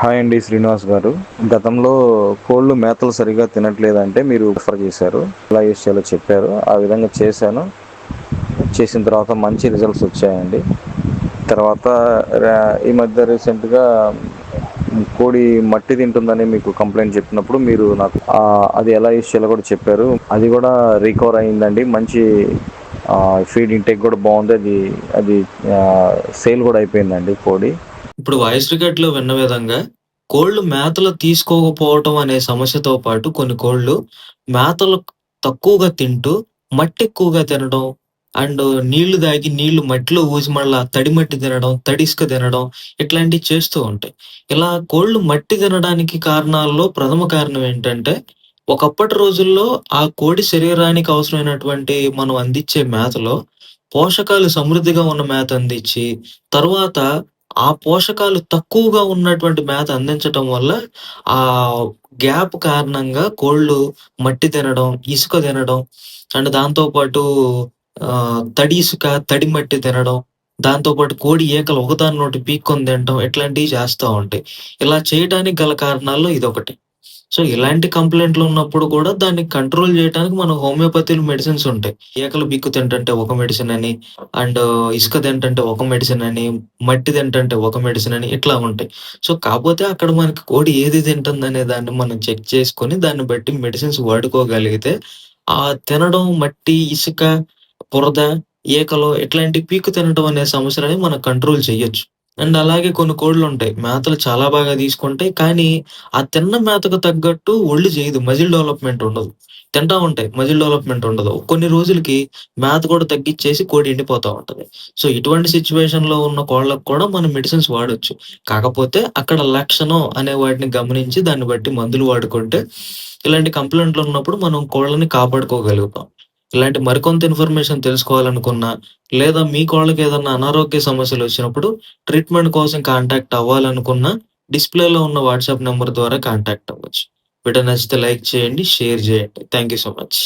Hi అండి శ్రీనివాస్ గారు. గతంలో కోళ్ళు మేతలు సరిగా తినట్లేదంటే మీరు రిఫర్ చేశారు. ఎలా యూస్ చేయాలో చెప్పారు. ఆ విధంగా చేశాను. చేసిన తర్వాత మంచి రిజల్ట్స్ వచ్చాయండి. తర్వాత ఈ మధ్య రీసెంట్గా కోడి మట్టి తింటుందని మీకు కంప్లైంట్ చెప్పినప్పుడు మీరు నాకు అది ఎలా యూస్ చేయాలో కూడా చెప్పారు. అది కూడా రికవర్ అయిందండి. మంచి ఫీడ్ ఇంటేక్ కూడా బాగుంది. అది అది సేల్ కూడా అయిపోయిందండి కోడి. ఇప్పుడు వాయిస్ రికార్డ్లో విన్న విధంగా కోళ్ళు మేతలు తీసుకోకపోవటం అనే సమస్యతో పాటు కొన్ని కోళ్ళు మేతలు తక్కువగా తింటూ మట్టి ఎక్కువగా తినడం అండ్ నీళ్ళు దాగి నీళ్ళు మట్టిలో ఊసి మళ్ళా తడి మట్టి తినడం తడిసుక తినడం ఇట్లాంటివి చేస్తూ ఉంటాయి. ఇలా కోళ్ళు మట్టి తినడానికి కారణాల్లో ప్రథమ కారణం ఏంటంటే ఒకప్పటి రోజుల్లో ఆ కోడి శరీరానికి అవసరమైనటువంటి మనం అందించే మేతలో పోషకాలు సమృద్ధిగా ఉన్న మేత అందించి తర్వాత ఆ పోషకాలు తక్కువగా ఉన్నటువంటి మేత అందించటం వల్ల ఆ గ్యాప్ కారణంగా కోళ్ళు మట్టి తినడం ఇసుక తినడం అండ్ దాంతో పాటు ఆ, తడి ఇసుక తడి మట్టి తినడం దాంతోపాటు కోడి ఏకలు ఒకదాని నోటి పీక్కొని తినడం ఇట్లాంటివి చేస్తూ ఉంటాయి. ఇలా చేయడానికి గల కారణాల్లో ఇదొకటి. సో ఇలాంటి కంప్లైంట్లు ఉన్నప్పుడు కూడా దాన్ని కంట్రోల్ చేయడానికి మన హోమియోపతిలో మెడిసిన్స్ ఉంటాయి. ఏకలు బిక్కు తింటంటే ఒక మెడిసిన్ అని అండ్ ఇసుక తింటంటే ఒక మెడిసిన్ అని మట్టి తింటంటే ఒక మెడిసిన్ అని ఇట్లా ఉంటాయి. సో కాకపోతే అక్కడ మనకి కోడి ఏది తింటుంది అనే దాన్ని మనం చెక్ చేసుకొని దాన్ని బట్టి మెడిసిన్స్ వాడుకోగలిగితే ఆ తినడం మట్టి ఇసుక బురద ఏకలో ఇట్లాంటి పీకు తినడం అనే సమస్యలని మనం కంట్రోల్ చేయొచ్చు. అండ్ అలాగే కొన్ని కోళ్ళు ఉంటాయి మేతలు చాలా బాగా తీసుకుంటాయి కానీ ఆ తిన్న మేతకు తగ్గట్టు ఒళ్ళు చేయదు. మజిల్ డెవలప్మెంట్ ఉండదు. తింటా ఉంటాయి. మజిల్ డెవలప్మెంట్ ఉండదు. కొన్ని రోజులకి మేత కూడా తగ్గించేసి కోడి ఎండిపోతా ఉంటది. సో ఇటువంటి సిచ్యువేషన్లో ఉన్న కోళ్ళకు కూడా మనం మెడిసిన్స్ వాడొచ్చు. కాకపోతే అక్కడ లక్షణం అనే వాటిని గమనించి దాన్ని బట్టి మందులు వాడుకుంటే ఇలాంటి కంప్లైంట్లు ఉన్నప్పుడు మనం కోళ్ళని కాపాడుకోగలుగుతాం. ఇలాంటి మరికొంత ఇన్ఫర్మేషన్ తెలుసుకోవాలనుకున్నా లేదా మీ కోళ్ళకి ఏదైనా అనారోగ్య సమస్యలు వచ్చినప్పుడు ట్రీట్మెంట్ కోసం కాంటాక్ట్ అవ్వాలనుకున్నా డిస్ప్లేలో ఉన్న వాట్సాప్ నెంబర్ ద్వారా కాంటాక్ట్ అవ్వచ్చు. వీడియో నచ్చితే లైక్ చేయండి షేర్ చేయండి. Thank you so much